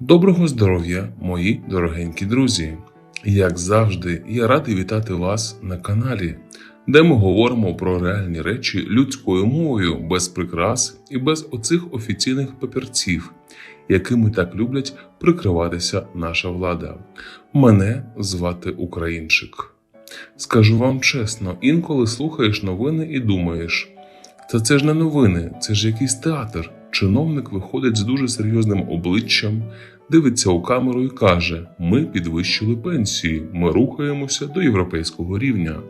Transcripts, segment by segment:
Доброго здоров'я, мої дорогенькі друзі! Як завжди, я радий вітати вас на каналі, де ми говоримо про реальні речі людською мовою, без прикрас і без оцих офіційних папірців, якими так люблять прикриватися наша влада. Мене звати Українчик. Скажу вам чесно, інколи слухаєш новини і думаєш, та це ж не новини, це ж якийсь театр. Чиновник виходить з дуже серйозним обличчям, дивиться у камеру і каже: Ми підвищили пенсії, ми рухаємося до європейського рівня.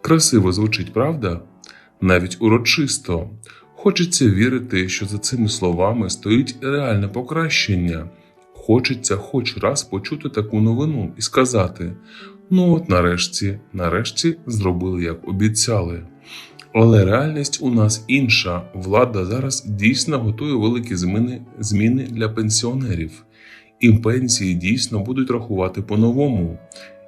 Красиво звучить, правда? Навіть урочисто. Хочеться вірити, що за цими словами стоїть реальне покращення. Хочеться хоч раз почути таку новину і сказати: ну от нарешті, нарешті зробили, як обіцяли. Але реальність у нас інша. Влада зараз дійсно готує великі зміни, зміни для пенсіонерів. І пенсії дійсно будуть рахувати по-новому.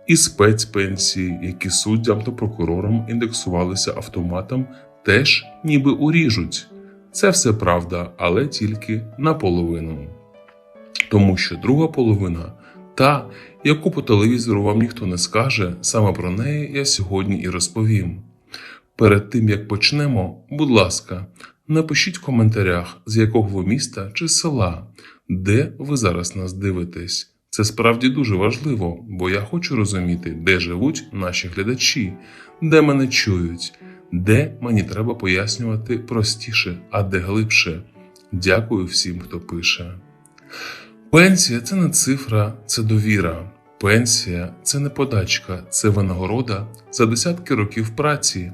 І спецпенсії, які суддям та прокурорам індексувалися автоматом, теж ніби уріжуть. Це все правда, але тільки наполовину. Тому що друга половина, та, яку по телевізору вам ніхто не скаже, саме про неї я сьогодні і розповім. Перед тим як почнемо, будь ласка, напишіть в коментарях, з якого ви міста чи села, де ви зараз нас дивитесь. Це справді дуже важливо, бо я хочу розуміти, де живуть наші глядачі, де мене чують, де мені треба пояснювати простіше, а де глибше. Дякую всім, хто пише. Пенсія це не цифра, це довіра. Пенсія це не подачка, це винагорода за десятки років праці.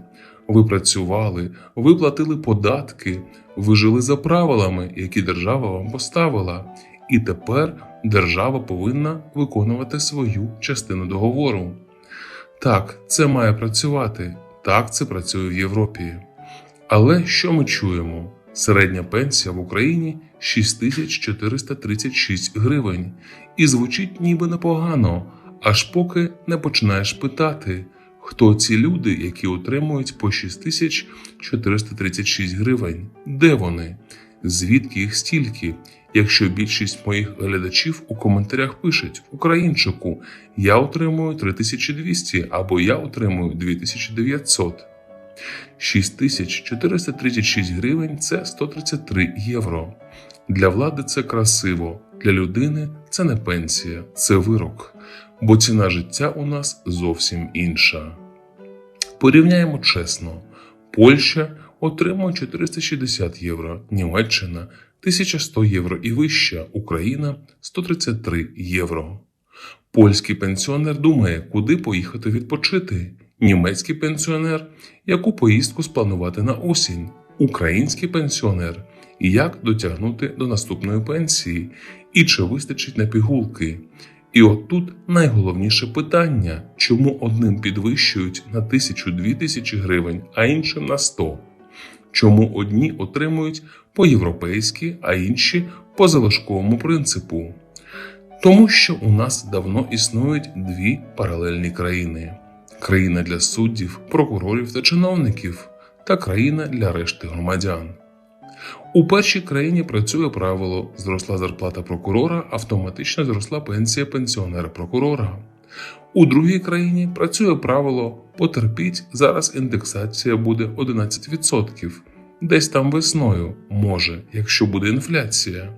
Ви працювали, ви платили податки, ви жили за правилами, які держава вам поставила, і тепер держава повинна виконувати свою частину договору. Так, це має працювати, так це працює в Європі. Але що ми чуємо? Середня пенсія в Україні 6436 гривень, і звучить ніби непогано, аж поки не починаєш питати. Хто ці люди, які отримують по 6436 гривень? Де вони? Звідки їх стільки? Якщо більшість моїх глядачів у коментарях пишуть Українчику, я отримую 3200 або я отримую 2900. 6436 гривень це 133 євро. Для влади це красиво, для людини це не пенсія, це вирок бо ціна життя у нас зовсім інша. Порівняємо чесно: Польща отримує 460 євро, Німеччина 1100 євро і вища, Україна 133 євро. Польський пенсіонер думає, куди поїхати відпочити. Німецький пенсіонер, яку поїздку спланувати на осінь, український пенсіонер, як дотягнути до наступної пенсії, і чи вистачить на пігулки. І отут найголовніше питання, чому одним підвищують на тисячу-дві тисячі гривень, а іншим на 100? Чому одні отримують по-європейськи, а інші по залишковому принципу? Тому що у нас давно існують дві паралельні країни: країна для суддів, прокурорів та чиновників, та країна для решти громадян. У першій країні працює правило: зросла зарплата прокурора, автоматично зросла пенсія пенсіонера-прокурора. У другій країні працює правило потерпіть, зараз індексація буде 11%. Десь там весною, може, якщо буде інфляція.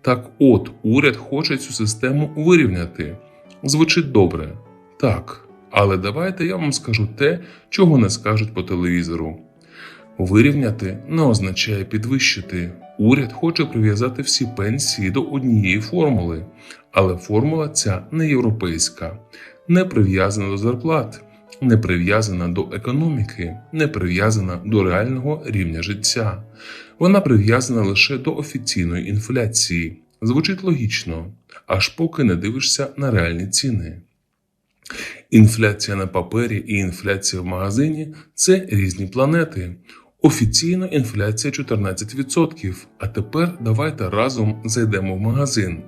Так от уряд хоче цю систему вирівняти. Звучить добре, так. Але давайте я вам скажу те, чого не скажуть по телевізору. Вирівняти не означає підвищити. Уряд хоче прив'язати всі пенсії до однієї формули, але формула ця не європейська, не прив'язана до зарплат, не прив'язана до економіки, не прив'язана до реального рівня життя. Вона прив'язана лише до офіційної інфляції. Звучить логічно, аж поки не дивишся на реальні ціни. Інфляція на папері і інфляція в магазині це різні планети. Офіційно інфляція 14%. А тепер давайте разом зайдемо в магазин.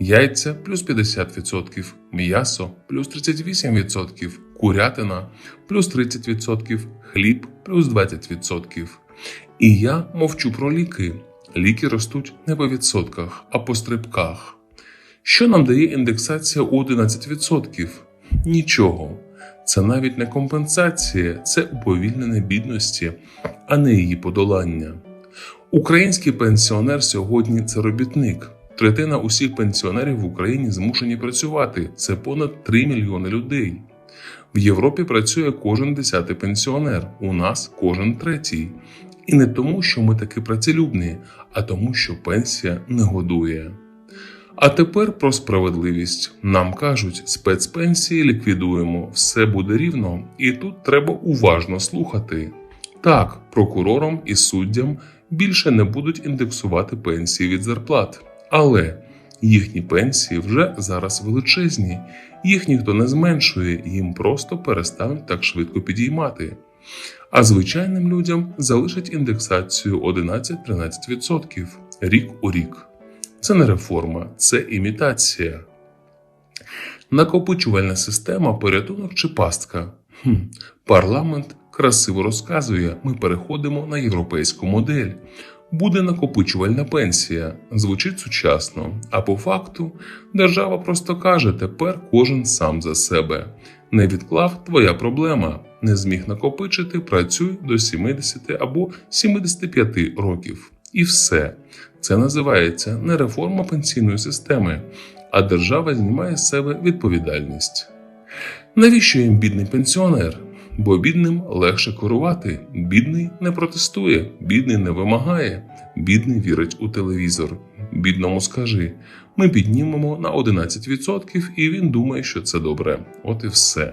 Яйця плюс 50%, м'ясо плюс 38%, курятина плюс 30%, хліб плюс 20%. І я мовчу про ліки. Ліки ростуть не по відсотках, а по стрибках. Що нам дає індексація у 11%? Нічого. Це навіть не компенсація, це уповільнення бідності, а не її подолання. Український пенсіонер сьогодні це робітник. Третина усіх пенсіонерів в Україні змушені працювати. Це понад 3 мільйони людей. В Європі працює кожен десятий пенсіонер, у нас кожен третій. І не тому, що ми такі працелюбні, а тому, що пенсія не годує. А тепер про справедливість. Нам кажуть, спецпенсії ліквідуємо, все буде рівно, і тут треба уважно слухати. Так, прокурорам і суддям більше не будуть індексувати пенсії від зарплат, але їхні пенсії вже зараз величезні, їх ніхто не зменшує, їм просто перестануть так швидко підіймати. А звичайним людям залишать індексацію 11-13% рік у рік. Це не реформа, це імітація. Накопичувальна система, порятунок чи пастка. Хм. Парламент красиво розказує: ми переходимо на європейську модель. Буде накопичувальна пенсія, звучить сучасно. А по факту держава просто каже: тепер кожен сам за себе. Не відклав твоя проблема. Не зміг накопичити, працюй до 70 або 75 років. І все. Це називається не реформа пенсійної системи, а держава знімає з себе відповідальність. Навіщо їм бідний пенсіонер? Бо бідним легше керувати, бідний не протестує, бідний не вимагає, бідний вірить у телевізор. Бідному скажи: ми піднімемо на 11% і він думає, що це добре. От і все.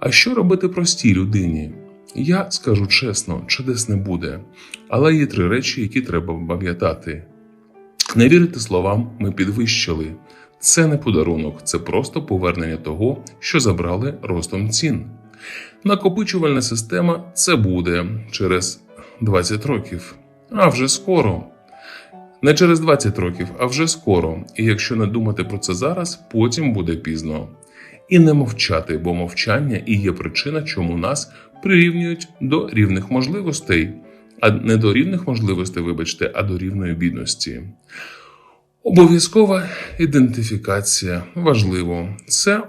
А що робити простій людині? Я скажу чесно, чудес не буде, але є три речі, які треба пам'ятати. Не вірити словам, ми підвищили. Це не подарунок, це просто повернення того, що забрали ростом цін. Накопичувальна система це буде через 20 років, а вже скоро. Не через 20 років, а вже скоро. І якщо не думати про це зараз, потім буде пізно. І не мовчати, бо мовчання і є причина, чому нас прирівнюють до рівних можливостей, а не до рівних можливостей, вибачте, а до рівної бідності. Обов'язкова ідентифікація важливо. Це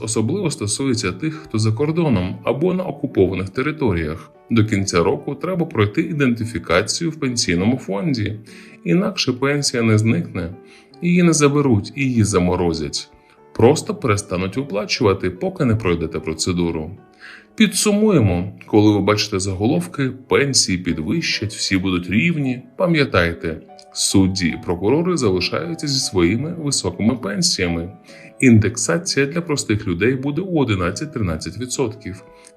особливо стосується тих, хто за кордоном або на окупованих територіях. До кінця року треба пройти ідентифікацію в пенсійному фонді, інакше пенсія не зникне, її не заберуть, її заморозять. Просто перестануть виплачувати, поки не пройдете процедуру. Підсумуємо, коли ви бачите заголовки, пенсії підвищать, всі будуть рівні. Пам'ятайте, судді і прокурори залишаються зі своїми високими пенсіями. Індексація для простих людей буде у 11-13%.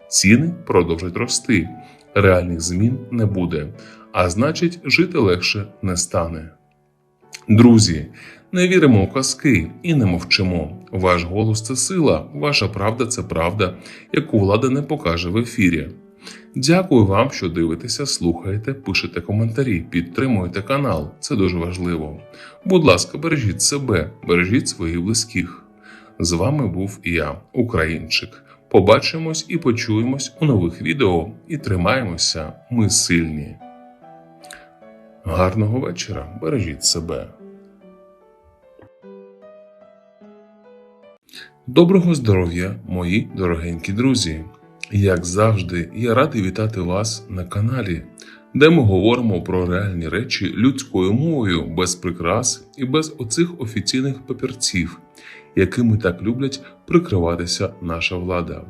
Ціни продовжать рости, реальних змін не буде, а значить, жити легше не стане. Друзі, не віримо у казки і не мовчимо. Ваш голос це сила, ваша правда це правда, яку влада не покаже в ефірі. Дякую вам, що дивитеся, слухаєте, пишете коментарі, підтримуєте канал. Це дуже важливо. Будь ласка, бережіть себе, бережіть своїх близьких. З вами був я, Українчик. Побачимось і почуємось у нових відео і тримаємося, ми сильні. Гарного вечора, бережіть себе. Доброго здоров'я, мої дорогенькі друзі! Як завжди, я радий вітати вас на каналі, де ми говоримо про реальні речі людською мовою, без прикрас і без оцих офіційних папірців, якими так люблять прикриватися наша влада.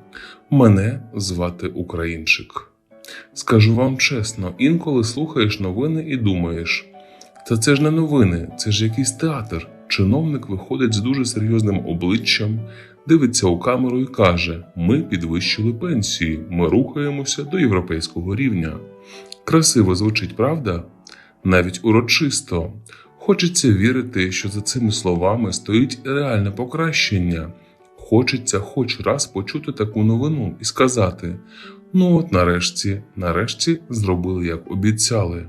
Мене звати Українчик. Скажу вам чесно, інколи слухаєш новини і думаєш, та це ж не новини, це ж якийсь театр. Чиновник виходить з дуже серйозним обличчям, дивиться у камеру і каже: Ми підвищили пенсії, ми рухаємося до європейського рівня. Красиво звучить, правда? Навіть урочисто. Хочеться вірити, що за цими словами стоїть реальне покращення. Хочеться хоч раз почути таку новину і сказати: ну от нарешті, нарешті зробили, як обіцяли.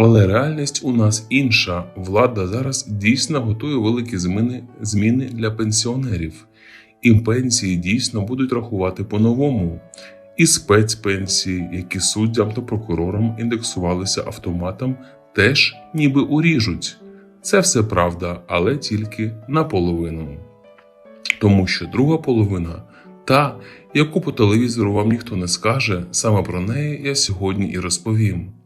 Але реальність у нас інша. Влада зараз дійсно готує великі зміни, зміни для пенсіонерів, і пенсії дійсно будуть рахувати по-новому. І спецпенсії, які суддям та прокурорам індексувалися автоматом, теж ніби уріжуть. Це все правда, але тільки наполовину. Тому що друга половина, та, яку по телевізору вам ніхто не скаже, саме про неї я сьогодні і розповім.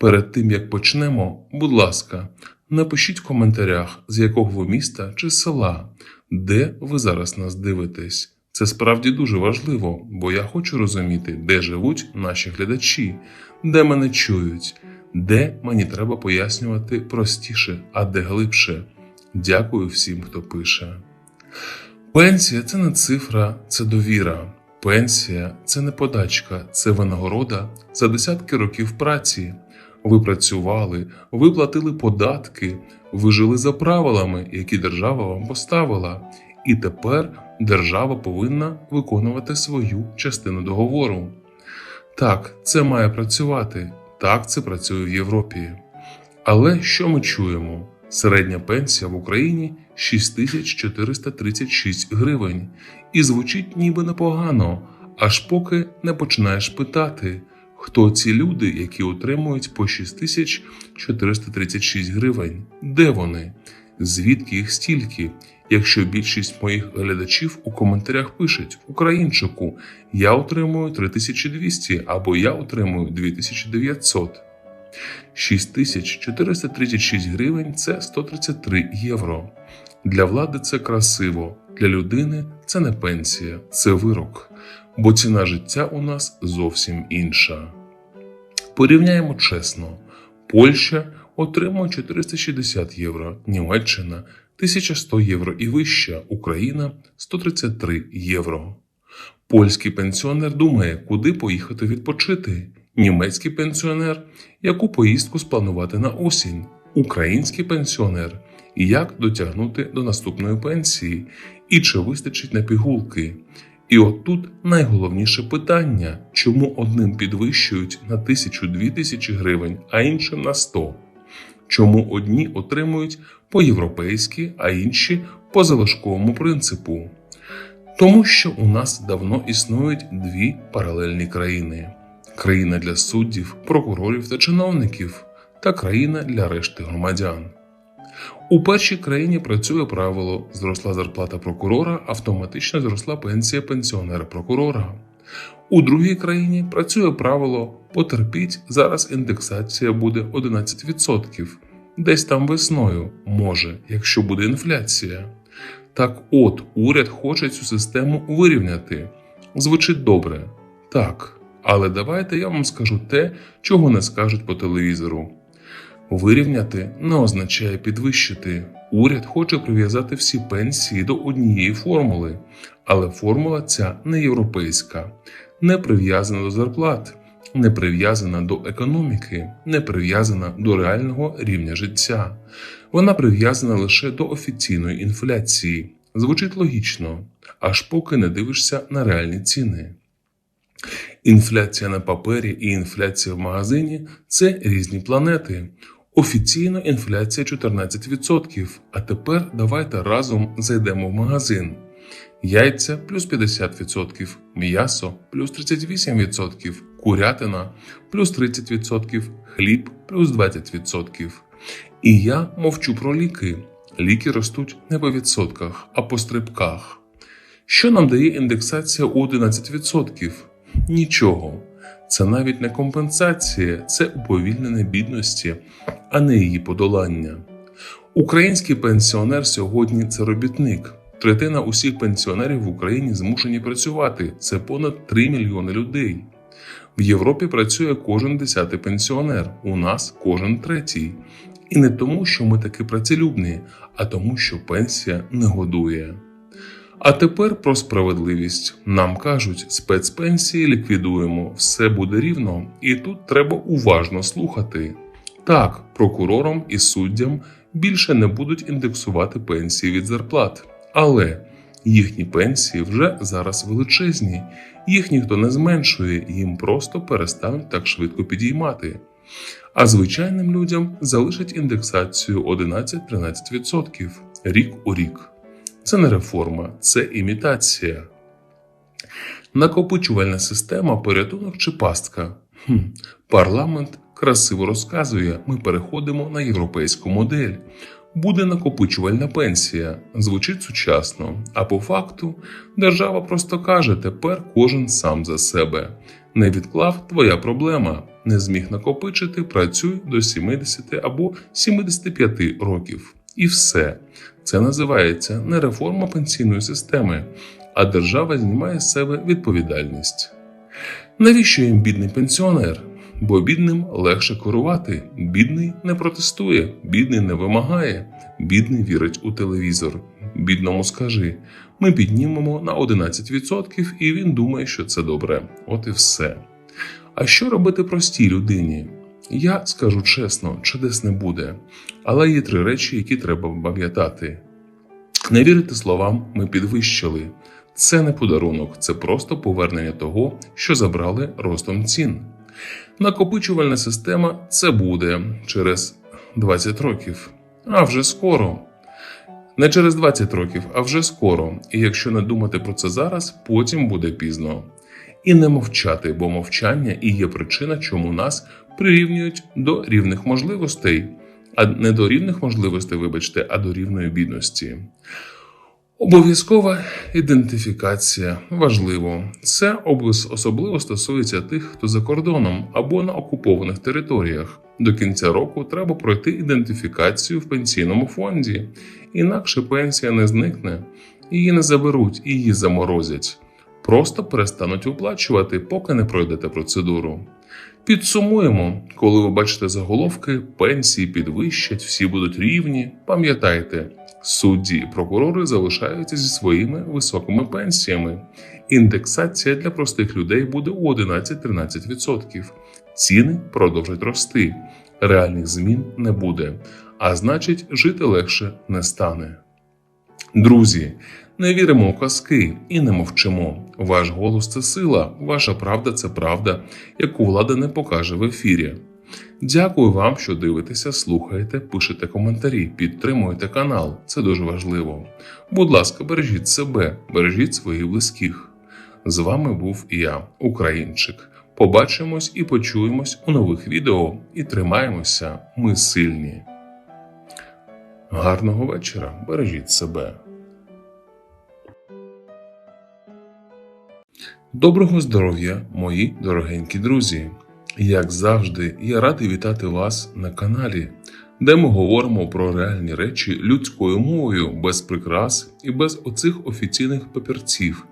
Перед тим як почнемо, будь ласка, напишіть в коментарях, з якого ви міста чи села, де ви зараз нас дивитесь. Це справді дуже важливо, бо я хочу розуміти, де живуть наші глядачі, де мене чують, де мені треба пояснювати простіше, а де глибше. Дякую всім, хто пише. Пенсія це не цифра, це довіра. Пенсія це не подачка, це винагорода за десятки років праці. Ви працювали, ви платили податки, ви жили за правилами, які держава вам поставила. І тепер держава повинна виконувати свою частину договору. Так, це має працювати, так це працює в Європі. Але що ми чуємо? Середня пенсія в Україні 6436 гривень. І звучить ніби непогано, аж поки не починаєш питати, хто ці люди, які отримують по 6436 гривень, де вони, звідки їх стільки, якщо більшість моїх глядачів у коментарях пишуть українчику, я отримую 3200 або я отримую 2900. 6436 гривень це 133 євро. Для влади це красиво, для людини це не пенсія, це вирок, бо ціна життя у нас зовсім інша. Порівняємо чесно: Польща отримує 460 євро, Німеччина 1100 євро і вища, Україна 133 євро. Польський пенсіонер думає, куди поїхати відпочити. Німецький пенсіонер, яку поїздку спланувати на осінь, український пенсіонер, як дотягнути до наступної пенсії, і чи вистачить на пігулки. І от тут найголовніше питання, чому одним підвищують на тисячу-дві тисячі гривень, а іншим на 100? Чому одні отримують по-європейськи, а інші по залишковому принципу? Тому що у нас давно існують дві паралельні країни: країна для суддів, прокурорів та чиновників, та країна для решти громадян. У першій країні працює правило: зросла зарплата прокурора, автоматично зросла пенсія пенсіонера-прокурора. У другій країні працює правило потерпіть, зараз індексація буде 11%. Десь там весною, може, якщо буде інфляція. Так от, уряд хоче цю систему вирівняти. Звучить добре, так. Але давайте я вам скажу те, чого не скажуть по телевізору. Вирівняти не означає підвищити. Уряд хоче прив'язати всі пенсії до однієї формули, але формула ця не європейська, не прив'язана до зарплат, не прив'язана до економіки, не прив'язана до реального рівня життя. Вона прив'язана лише до офіційної інфляції. Звучить логічно, аж поки не дивишся на реальні ціни. Інфляція на папері і інфляція в магазині це різні планети. Офіційно інфляція 14%. А тепер давайте разом зайдемо в магазин. Яйця плюс 50%, м'ясо плюс 38%, курятина плюс 30%, хліб плюс 20%. І я мовчу про ліки. Ліки ростуть не по відсотках, а по стрибках. Що нам дає індексація у 11%? Нічого. Це навіть не компенсація, це уповільнення бідності, а не її подолання. Український пенсіонер сьогодні це робітник. Третина усіх пенсіонерів в Україні змушені працювати. Це понад 3 мільйони людей. В Європі працює кожен десятий пенсіонер, у нас кожен третій. І не тому, що ми такі працелюбні, а тому, що пенсія не годує. А тепер про справедливість. Нам кажуть, спецпенсії ліквідуємо, все буде рівно, і тут треба уважно слухати. Так, прокурорам і суддям більше не будуть індексувати пенсії від зарплат, але їхні пенсії вже зараз величезні, їх ніхто не зменшує, їм просто перестануть так швидко підіймати. А звичайним людям залишать індексацію 11-13% рік у рік. Це не реформа, це імітація. Накопичувальна система, порятунок чи пастка. Хм. Парламент красиво розказує: ми переходимо на європейську модель. буде накопичувальна пенсія. Звучить сучасно. А по факту держава просто каже: тепер кожен сам за себе. Не відклав твоя проблема. Не зміг накопичити, працюй до 70 або 75 років. І все. Це називається не реформа пенсійної системи, а держава знімає з себе відповідальність. Навіщо їм бідний пенсіонер? Бо бідним легше керувати. Бідний не протестує, бідний не вимагає, бідний вірить у телевізор. Бідному скажи: ми піднімемо на 11% і він думає, що це добре. От і все. А що робити простій людині? Я скажу чесно, чудес не буде. Але є три речі, які треба пам'ятати. Не вірити словам, ми підвищили. Це не подарунок, це просто повернення того, що забрали ростом цін. Накопичувальна система це буде через 20 років, а вже скоро. Не через 20 років, а вже скоро. І якщо не думати про це зараз, потім буде пізно. І не мовчати, бо мовчання і є причина, чому нас прирівнюють до рівних можливостей, а не до рівних можливостей, вибачте, а до рівної бідності. Обов'язкова ідентифікація важливо. Це особливо стосується тих, хто за кордоном або на окупованих територіях. До кінця року треба пройти ідентифікацію в пенсійному фонді, інакше пенсія не зникне, її не заберуть, її заморозять. Просто перестануть виплачувати, поки не пройдете процедуру. Підсумуємо, коли ви бачите заголовки, пенсії підвищать, всі будуть рівні. Пам'ятайте, судді і прокурори залишаються зі своїми високими пенсіями. Індексація для простих людей буде у 11-13%. Ціни продовжать рости. Реальних змін не буде, а значить, жити легше не стане. Друзі, не віримо у казки і не мовчимо. Ваш голос це сила, ваша правда це правда, яку влада не покаже в ефірі. Дякую вам, що дивитеся, слухаєте, пишете коментарі, підтримуєте канал. Це дуже важливо. Будь ласка, бережіть себе, бережіть своїх близьких. З вами був я, Українчик. Побачимось і почуємось у нових відео. І тримаємося, ми сильні. Гарного вечора, бережіть себе. Доброго здоров'я, мої дорогенькі друзі! Як завжди, я радий вітати вас на каналі, де ми говоримо про реальні речі людською мовою, без прикрас і без оцих офіційних папірців,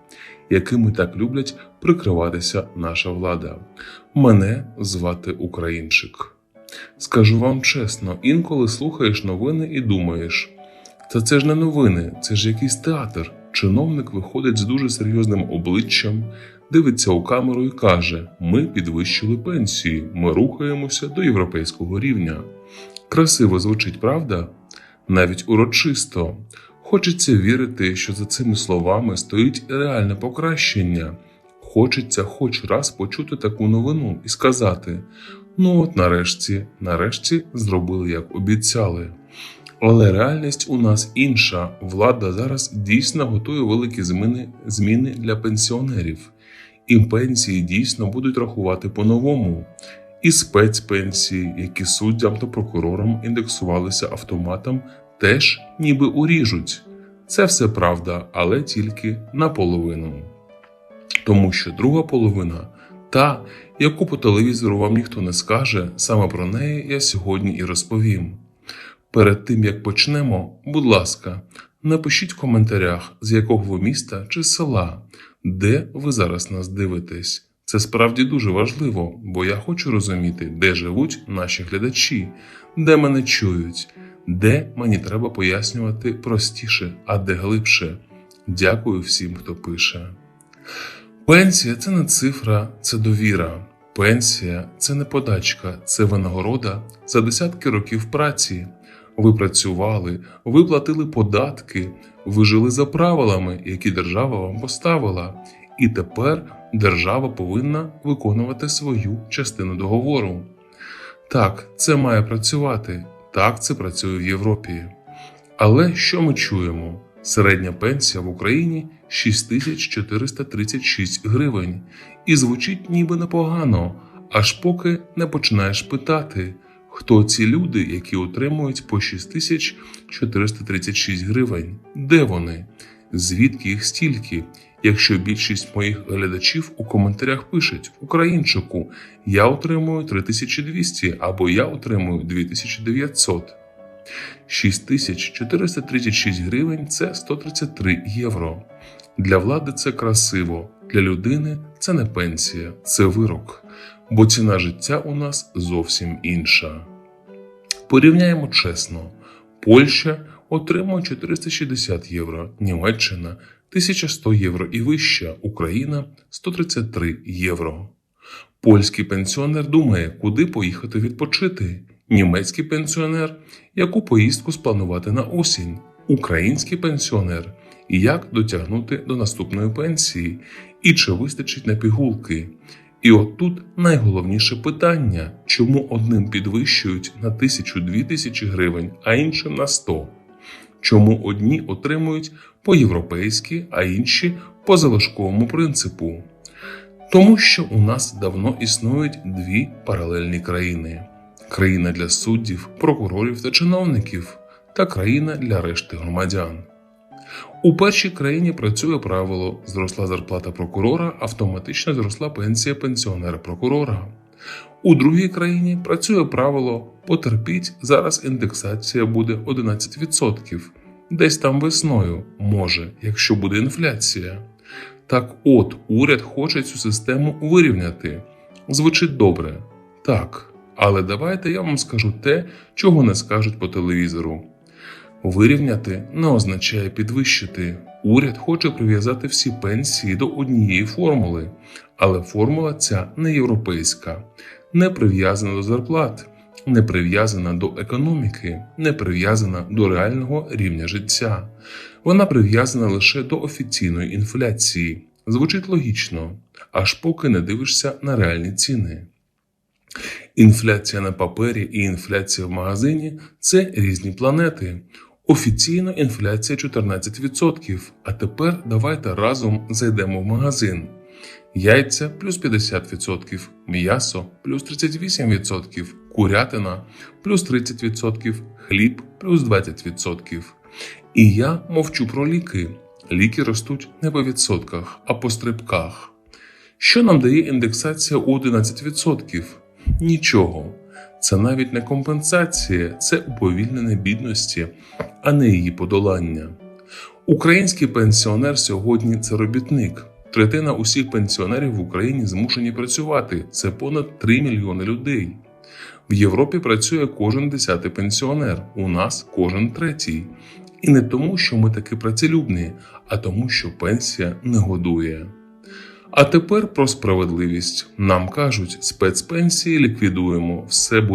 якими так люблять прикриватися наша влада. Мене звати Українчик. Скажу вам чесно, інколи слухаєш новини і думаєш, та це ж не новини, це ж якийсь театр. Чиновник виходить з дуже серйозним обличчям, дивиться у камеру і каже: Ми підвищили пенсії, ми рухаємося до європейського рівня. Красиво звучить, правда? Навіть урочисто. Хочеться вірити, що за цими словами стоїть реальне покращення. Хочеться хоч раз почути таку новину і сказати: ну от нарешті, нарешті зробили, як обіцяли. Але реальність у нас інша. Влада зараз дійсно готує великі зміни, зміни для пенсіонерів. І пенсії дійсно будуть рахувати по-новому. І спецпенсії, які суддям та прокурорам індексувалися автоматом, теж ніби уріжуть. Це все правда, але тільки наполовину. Тому що друга половина, та, яку по телевізору вам ніхто не скаже, саме про неї я сьогодні і розповім. Перед тим як почнемо, будь ласка, напишіть в коментарях, з якого ви міста чи села, де ви зараз нас дивитесь. Це справді дуже важливо, бо я хочу розуміти, де живуть наші глядачі, де мене чують, де мені треба пояснювати простіше, а де глибше. Дякую всім, хто пише. Пенсія це не цифра, це довіра. Пенсія це не подачка, це винагорода за десятки років праці. Ви працювали, ви платили податки, ви жили за правилами, які держава вам поставила, і тепер держава повинна виконувати свою частину договору. Так, це має працювати, так це працює в Європі. Але що ми чуємо? Середня пенсія в Україні 6436 гривень, і звучить ніби непогано, аж поки не починаєш питати, Хто ці люди, які отримують по 6436 гривень? Де вони? Звідки їх стільки? Якщо більшість моїх глядачів у коментарях пишуть українчику, я отримую 3200 або я отримую 2900. 6436 гривень це 133 євро. Для влади це красиво, для людини це не пенсія, це вирок, бо ціна життя у нас зовсім інша. Порівняємо чесно: Польща отримує 460 євро, Німеччина 1100 євро і вища, Україна 133 євро. Польський пенсіонер думає, куди поїхати відпочити. Німецький пенсіонер, яку поїздку спланувати на осінь, український пенсіонер, як дотягнути до наступної пенсії, і чи вистачить на пігулки. І от тут найголовніше питання, чому одним підвищують на тисячу-дві тисячі гривень, а іншим на 100? Чому одні отримують по-європейськи, а інші по залишковому принципу? Тому що у нас давно існують дві паралельні країни: країна для суддів, прокурорів та чиновників, та країна для решти громадян. У першій країні працює правило: зросла зарплата прокурора, автоматично зросла пенсія пенсіонера-прокурора. У другій країні працює правило потерпіть, зараз індексація буде 11%. Десь там весною, може, якщо буде інфляція. Так от, уряд хоче цю систему вирівняти. Звучить добре. Так. Але давайте я вам скажу те, чого не скажуть по телевізору. Вирівняти не означає підвищити. Уряд хоче прив'язати всі пенсії до однієї формули, але формула ця не європейська, не прив'язана до зарплат, не прив'язана до економіки, не прив'язана до реального рівня життя. Вона прив'язана лише до офіційної інфляції. Звучить логічно, аж поки не дивишся на реальні ціни. Інфляція на папері і інфляція в магазині це різні планети. Офіційно інфляція 14%. А тепер давайте разом зайдемо в магазин. Яйця плюс 50%, м'ясо плюс 38%, курятина плюс 30%, хліб плюс 20%. І я мовчу про ліки. Ліки ростуть не по відсотках, а по стрибках. Що нам дає індексація у 11%? Нічого. Це навіть не компенсація, це уповільнення бідності, а не її подолання. Український пенсіонер сьогодні це робітник. Третина усіх пенсіонерів в Україні змушені працювати. Це понад 3 мільйони людей. В Європі працює кожен десятий пенсіонер, у нас кожен третій. І не тому, що ми такі працелюбні, а тому, що пенсія не годує. А тепер про справедливість. Нам кажуть, спецпенсії ліквідуємо, все буде.